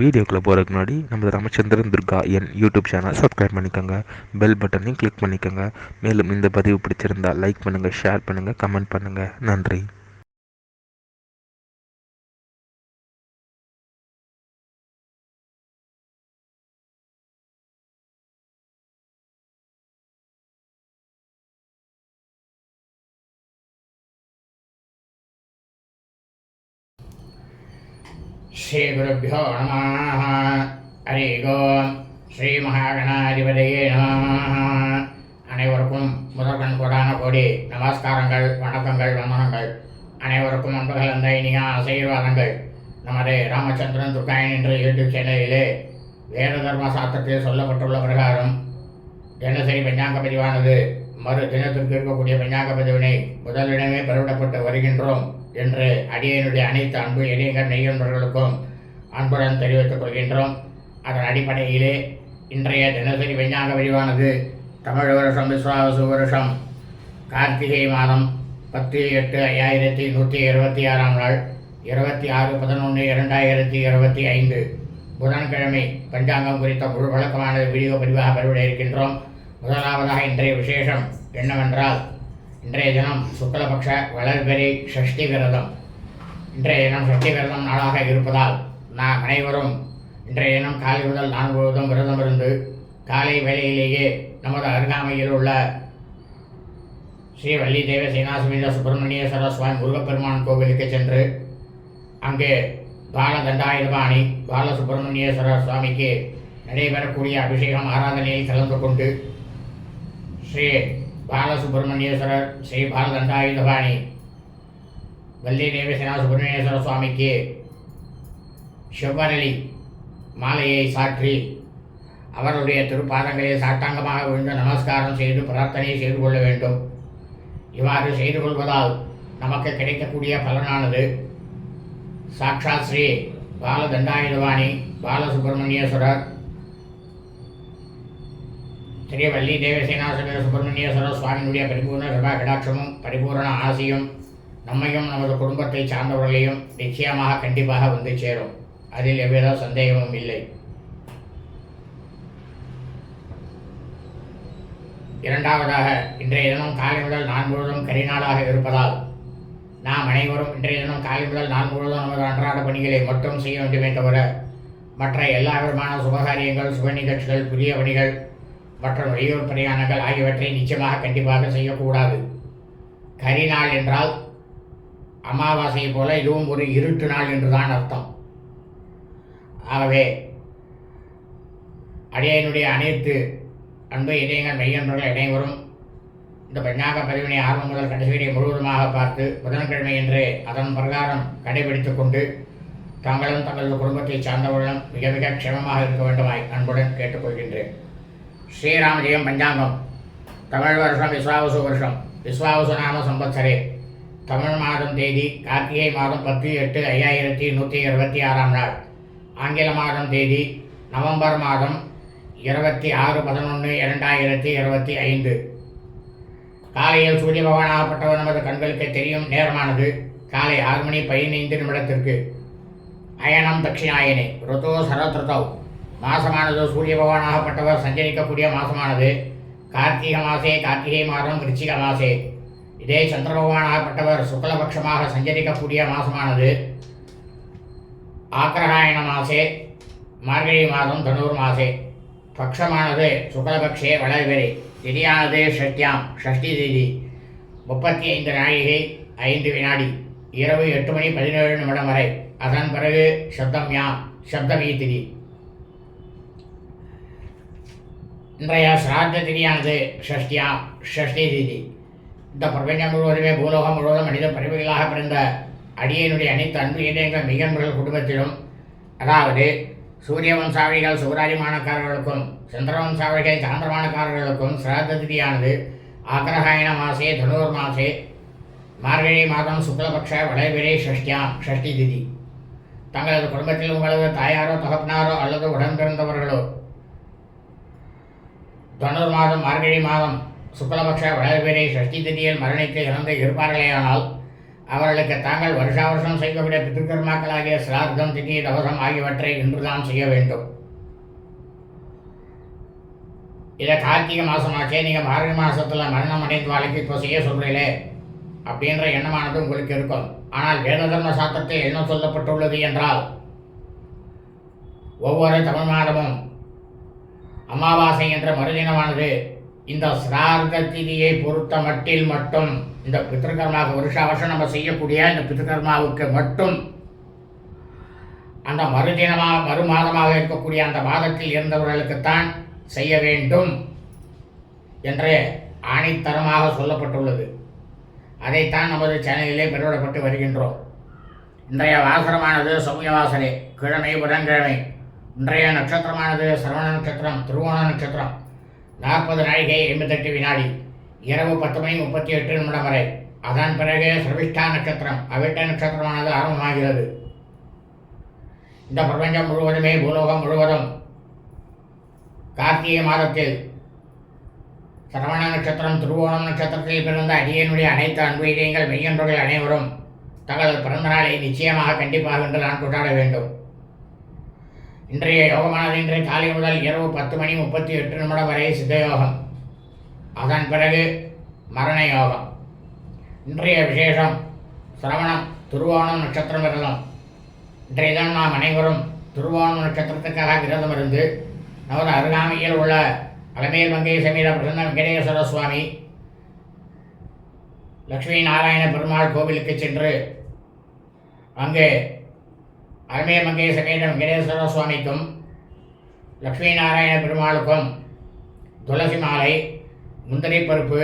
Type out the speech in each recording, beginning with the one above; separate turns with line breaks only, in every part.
வீடியோக்குள்ளே போகிறதுக்கு முன்னாடி நம்ம ராமச்சந்திரன் துர்கா என் யூடியூப் சேனல் சப்ஸ்கிரைப் பண்ணிக்கோங்க. பெல் பட்டனையும் கிளிக் பண்ணிக்கோங்க. மேலும் இந்த பதிவு பிடிச்சிருந்தா லைக் பண்ணுங்கள் ஷேர் பண்ணுங்கள் கமெண்ட் பண்ணுங்கள் நன்றி.
ஸ்ரீகுருப்போ நம. ஹரி ஓம் ஸ்ரீ மகாகணாதிபதியே நம. அனைவருக்கும் முதற்கண் கோடான கோடி நமஸ்காரங்கள் வணக்கங்கள் வந்தனங்கள் அனைவருக்கும் அன்புகள் அந்த இனிய ஆசீர்வாதங்கள். நமது ராமச்சந்திரன் துர்காயன் என்ற யூடியூப் சேனலிலே வேத தர்ம சாஸ்திரத்தில் சொல்லப்பட்டுள்ள பிரகாரம் தினசரி பஞ்சாங்க பதிவானது. மறு தினத்திற்கு இருக்கக்கூடிய விஞ்ஞாக பதிவினை முதலிடமே பெறவிடப்பட்டு வருகின்றோம் என்று அடியனுடைய அனைத்து அன்பு இளைஞர் நெய்யன்பர்களுக்கும் அன்புடன் தெரிவித்துக் கொள்கின்றோம். அதன் அடிப்படையிலே இன்றைய தினசரி பஞ்சாங்க விரிவானது தமிழ் வருஷம் விஸ்வாவசு வருஷம் கார்த்திகை மாதம் பத்து எட்டு ஐயாயிரத்தி நூற்றி இருபத்தி ஆறாம் நாள் இருபத்தி ஆறு பதினொன்று இரண்டாயிரத்தி இருபத்தி ஐந்து. புதன்கிழமை பஞ்சாங்கம் குறித்த முழு வழக்கமான வீடியோ பதிவாக பெறுவிட இருக்கின்றோம். முதலாவதாக இன்றைய விசேஷம் என்னவென்றால் இன்றைய தினம் சுக்லபக்ஷ வளர்பெரி ஷஷ்டி விரதம். இன்றைய தினம் ஷஷ்டி விரதம் நாளாக இருப்பதால் நாம் அனைவரும் இன்றைய தினம் காலை முதல் நான்கு முழுவதும் விரதம் இருந்து காலை வேளையிலேயே நமது அருகாமையில் உள்ள ஸ்ரீ வள்ளி தேவ சீனாசுமித சுப்பிரமணியேஸ்வர சுவாமி முருகப்பெருமான் கோவிலுக்கு சென்று அங்கே பால தண்டாயுதபாணி பாலசுப்பிரமணியேஸ்வரர் சுவாமிக்கு நடைபெறக்கூடிய அபிஷேகம் ஆராதனையில் கலந்து கொண்டு ஸ்ரீ பாலசுப்பிரமணியேஸ்வரர் ஸ்ரீ பாலதண்டாயுதபாணி வள்ளி தேவசேனா சுப்பிரமணியேஸ்வர சுவாமிக்கு செவ்வரளி மாலையை சாற்றி அவருடைய திருப்பாதங்களை சாட்டாங்கமாக விழுந்து நமஸ்காரம் செய்து பிரார்த்தனை செய்து கொள்ள வேண்டும். இவ்வாறு செய்து கொள்வதால் நமக்கு கிடைக்கக்கூடிய பலனானது சாக்ஷாத் ஸ்ரீ பாலதண்டாயுதவாணி பாலசுப்பிரமணியேஸ்வரர் ஸ்ரீ வள்ளி தேவசேனாசன சுப்பிரமணியேஸ்வர சுவாமியினுடைய பரிபூர்ண சபா கடாட்சமும் பரிபூர்ண ஆசையும் நம்மையும் நமது குடும்பத்தை சார்ந்தவர்களையும் நிச்சயமாக கண்டிப்பாக வந்து சேரும். அதில் எவ்வித சந்தேகமும் இல்லை. இரண்டாவதாக இன்றைய தினம் காலை முதல் நான் முழுவதும் கரிநாளாக இருப்பதால் நாம் அனைவரும் இன்றைய தினம் காலை முதல் நான் முழுவதும் நமது அன்றாட பணிகளை மட்டும் செய்ய வேண்டுமே தவிர மற்ற எல்லா விதமான சுபகாரியங்கள் சுப நிகழ்ச்சிகள் புதிய பணிகள் மற்றும் வெளியூர் பிரயாணங்கள் ஆகியவற்றை நிச்சயமாக கண்டிப்பாக செய்யக்கூடாது. கரிநாள் என்றால் அமாவாசை போல இதுவும் ஒரு இருட்டு நாள் என்றுதான் அர்த்தம். ஆகவே அடியனுடைய அனைத்து அன்பு இதயங்கள் மெய்யன்பர்கள் அனைவரும் இந்த பெண்ணாக பதிவினை ஆரம்பம் முதல் கடைசியை முழுவதுமாக பார்த்து புதன்கிழமை என்று அதன் பிரகாரம் கடைபிடித்துக் கொண்டு தாங்களும் தங்களது குடும்பத்தை சார்ந்தவர்களும் மிக மிக க்ஷமமாக இருக்க வேண்டுமாய் அன்புடன் கேட்டுக்கொள்கின்றேன். ஸ்ரீராம ஜெயம் பஞ்சாங்கம். தமிழ் வருஷம் விஸ்வாவசு வருஷம். விஸ்வாவசு நாம சம்பத்சரே. தமிழ் மாதம் தேதி கார்த்திகை மாதம் பத்து எட்டு ஐயாயிரத்தி நூற்றி இருபத்தி ஆறாம் நாள். ஆங்கில மாதம் தேதி நவம்பர் மாதம் இருபத்தி ஆறு பதினொன்று இரண்டாயிரத்தி இருபத்தி ஐந்து. காலையில் சூரிய பகவானாகப்பட்டவர் நமது கண்களுக்கு தெரியும் நேரமானது காலை ஆறு மணி பதினைந்து நிமிடத்திற்கு. அயனம் தட்சிணாயனே ருதோ சரத்ருதௌ. மாசமானது சூரிய பகவானாகப்பட்டவர் சஞ்சரிக்கக்கூடிய மாசமானது. கார்த்திகை மாசே கார்த்திகை மாதம் விருச்சிக மாசே. இதே சந்திர பகவானாகப்பட்டவர் சுக்லபட்சமாக சஞ்சரிக்கக்கூடிய மாசமானது. ஆக்கிரகாயண மாசே மார்கழி மாதம் தனூர் மாசே. பக்ஷமானது சுக்லபக்ஷே வளர்வெறி திதியானது ஷஷ்டியாம் ஷஷ்டி திதி. முப்பத்தி ஐந்து நாழிகை ஐந்து வினாடி. இரவு எட்டு மணி பதினேழு நிமிடம் வரை. அதன் பிறகு சப்தம் யாம் சப்தமி திதி இன்றைய சிராத்த திதியானது ஷஷ்டியாம் ஷஷ்டி திதி. இந்த பிரபஞ்சம் முழுவதுமே பூலோகம் முழுவதும் மனித பிறவிகளாக பிறந்த அடியனுடைய அனைத்து அன்பு இதயங்கள் மிகன்பர்கள் குடும்பத்திலும் அதாவது சூரிய வம்சாவளிகள் சூராஜிமானக்காரர்களுக்கும் சந்திர வம்சாவளிகள் சாந்திரமானக்காரர்களுக்கும் சிராத்த திதியானது ஆக்ரஹாயண மாசே தனுர் மாசே மார்கழி மாதம் சுக்லபக்ஷ வளைவிரை ஷஷ்டியாம் ஷஷ்டி திதி. தங்களது குடும்பத்தில் உங்களது தாயாரோ தகப்பனாரோ அல்லது உடன் பிறந்தவர்களோ தொண்ணூறு மாதம் மார்கழி மாதம் சுக்லபக்ஷ வளர்பிறை ஷஷ்டி திதியில் மரணித்து இறந்து இருப்பார்களேயானால் அவர்களுக்கு தாங்கள் வருஷா வருஷம் செய்யக்கூடிய பித்திருக்கர்மாக்களாகிய சிரார்த்தம் திதி தவசம் ஆகியவற்றை இன்றுதான் செய்ய வேண்டும். இதை கார்த்திகை மாதமாச்சே நீங்கள் மார்கழி மாதத்தில் மரணம் அடைந்து வாழ்க்கை இப்போ செய்ய சொல்கிறீங்களே அப்படின்ற எண்ணமானது உங்களுக்கு இருக்கும். ஆனால் வேத தர்ம சாத்திரத்தில் என்ன சொல்லப்பட்டுள்ளது என்றால் ஒவ்வொரு தமிழ் மாதமும் அமாவாசை என்ற மறுதினமானது இந்த சிரார்த்த திதியை பொறுத்த மட்டில் மட்டும் இந்த பித்திருக்கர்மாவுக்கு வருஷ வருஷம் நம்ம செய்யக்கூடிய இந்த பித்திருக்கர்மாவுக்கு மட்டும் அந்த மறுதினமாக மறு மாதமாக இருக்கக்கூடிய அந்த மாதத்தில் இருந்தவர்களுக்குத்தான் செய்ய வேண்டும் என்று ஆணித்தரமாக சொல்லப்பட்டுள்ளது. அதைத்தான் நமது சேனலிலே பெருவிடப்பட்டு வருகின்றோம். இன்றைய வாசரமானது சௌமிய வாசனை கிழமை புதன்கிழமை. இன்றைய நட்சத்திரமானது சரவண நட்சத்திரம் திருவோண நட்சத்திரம். நாற்பது நாழிகை எண்பத்தெட்டு வினாடி இரவு பத்து மணி முப்பத்தி எட்டு நிமிடம் வரை. அதன் பிறகு சர்விஷ்டா நட்சத்திரம். அவிட்ட நட்சத்திரமானது ஆரம்பமாகிறது. இந்த பிரபஞ்சம் முழுவதுமே பூலோகம் முழுவதும் கார்த்திகை மாதத்தில் சரவண நட்சத்திரம் திருவோணம் நட்சத்திரத்தில் பிறந்த அடியனுடைய அனைத்து அன்பு இதயங்கள் மெய்யன்பர்கள் அனைவரும் தங்களது பிறந்த நாளை நிச்சயமாக கண்டிப்பாக என்று நான் கொண்டாட வேண்டும். இன்றைய யோகமானது இன்றைய காலை முதல் இரவு பத்து மணி முப்பத்தி எட்டு நிமிடம் வரை சித்தயோகம். அதன் பிறகு மரண யோகம் இன்றைய விசேஷம் சிரவணம் திருவோணம் நட்சத்திரம் விரதம் இன்றைய தான் நாம் அனைவரும் திருவோணம் நட்சத்திரத்துக்காக விரதம் இருந்து நமது அருகாமையில் உள்ள அலமேல் மங்கை சமீர பிரசன்ன வெங்கடேஸ்வர சுவாமி லக்ஷ்மி நாராயண பெருமாள் கோவிலுக்கு சென்று அங்கே அருமைய மங்கை சமேத வெங்கடேஸ்வர சுவாமிக்கும் லக்ஷ்மி நாராயண பெருமாளுக்கும் துளசி மாலை முந்திரி பருப்பு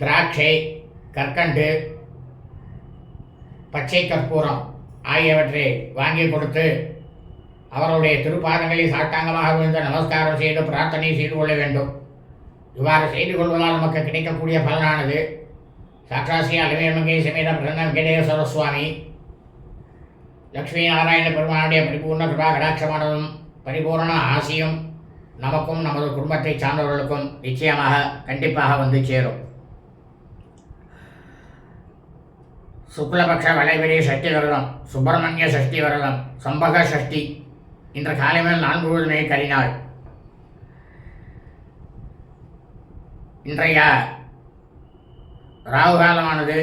திராட்சை கற்கண்டு பச்சை கற்பூரம் ஆகியவற்றை வாங்கி கொடுத்து அவருடைய திருப்பாதங்களை சாட்டாங்கமாக விழுந்து நமஸ்காரம் செய்து பிரார்த்தனை செய்து கொள்ள வேண்டும். இவ்வாறு செய்து கொள்வதால் நமக்கு கிடைக்கக்கூடிய பலனானது. சாட்சாசி அலவேமங்கை சமேத பிரசன்ன வெங்கடேஸ்வர சுவாமி லக்ஷ்மி நாராயண பெருமானுடைய பரிபூர்ண கிருபா கடாட்சமானதும் பரிபூர்ண ஆசியும் நமக்கும் நமது குடும்பத்தை சார்ந்தவர்களுக்கும் நிச்சயமாக கண்டிப்பாக வந்து சேரும். சுக்லபக்ஷ வளைவெளி சஷ்டி விரதம் சுப்பிரமணிய சஷ்டி விரதம் சம்பக சஷ்டி இன்று காலை மேல் நான்கு முழுவதுமே கறினாள் இன்றைய ராகு காலமானது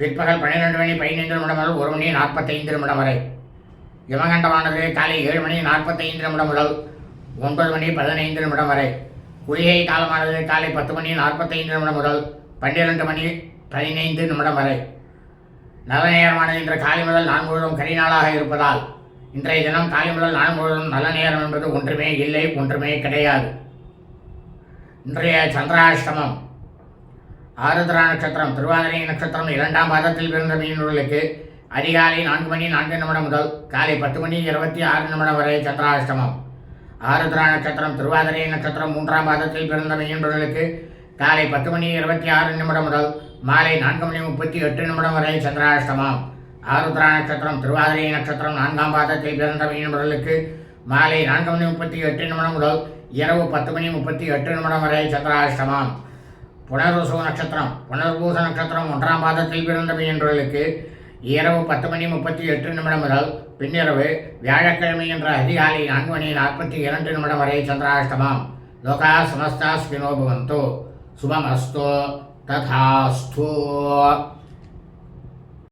பிற்பகல் பன்னிரெண்டு மணி பதினைந்து நிமிடம் முதல் ஒரு மணி நாற்பத்தைந்து நிமிடம் வரை. யமகண்டமானது காலை ஏழு மணி நாற்பத்தைந்து நிமிடம் முதல் ஒன்பது மணி பதினைந்து நிமிடம் வரை. குளிகை காலமானது காலை பத்து மணி நாற்பத்தைந்து நிமிடம் முதல் பன்னிரெண்டு மணி பதினைந்து நிமிடம் வரை. நல்ல நேரமானது இன்று காலை முதல் நான் முழுவதும் கரிநாளாக இருப்பதால் இன்றைய தினம் காலை முதல் நான் முழுவதும் நல்ல நேரம் என்பது ஒன்றுமே இல்லை ஒன்றுமே கிடையாது. இன்றைய சந்திராஷ்டமம் ஆருத்ரா நட்சத்திரம் திருவாதிரை நட்சத்திரம் இரண்டாம் பாதத்தில் பிறந்த மீனவர்களுக்கு அதிகாலை நான்கு மணி நான்கு நிமிடம் முதல் காலை பத்து மணி இருபத்தி ஆறு நிமிடம் வரை சந்திராஷ்டமம். ஆருத்ரா நட்சத்திரம் திருவாதிரை நட்சத்திரம் மூன்றாம் பாதத்தில் பிறந்த மீனவர்களுக்கு காலை பத்து மணி இருபத்தி ஆறு நிமிடம் முதல் மாலை நான்கு மணி முப்பத்தி எட்டு நிமிடம் வரை சந்திராஷ்டமம். ஆருத்ரா நட்சத்திரம் திருவாதிரை நட்சத்திரம் நான்காம் பாதத்தில் பிறந்த மீனவர்களுக்கு மாலை நான்கு மணி முப்பத்தி எட்டு நிமிடம் முதல் இரவு பத்து மணி முப்பத்தி எட்டு நிமிடம் வரை சந்திராஷ்டமம். புனர்வசு நட்சத்திரம் புனர்பூச நட்சத்திரம் ஒன்றாம் பாதத்தில் பிறந்த மீனவர்களுக்கு இரவு பத்து மணி முப்பத்தி எட்டு நிமிடம் முதல் பின்னிரவு வியாழக்கிழமை என்ற அதிகாலை நான்கு மணி நாற்பத்தி இரண்டு நிமிடம் வரை சந்திராஷ்டமம். லோகா சமஸ்தா ஸ்வினோபவந்தோ சுபமஸ்தோ. ததாஸ்தோ.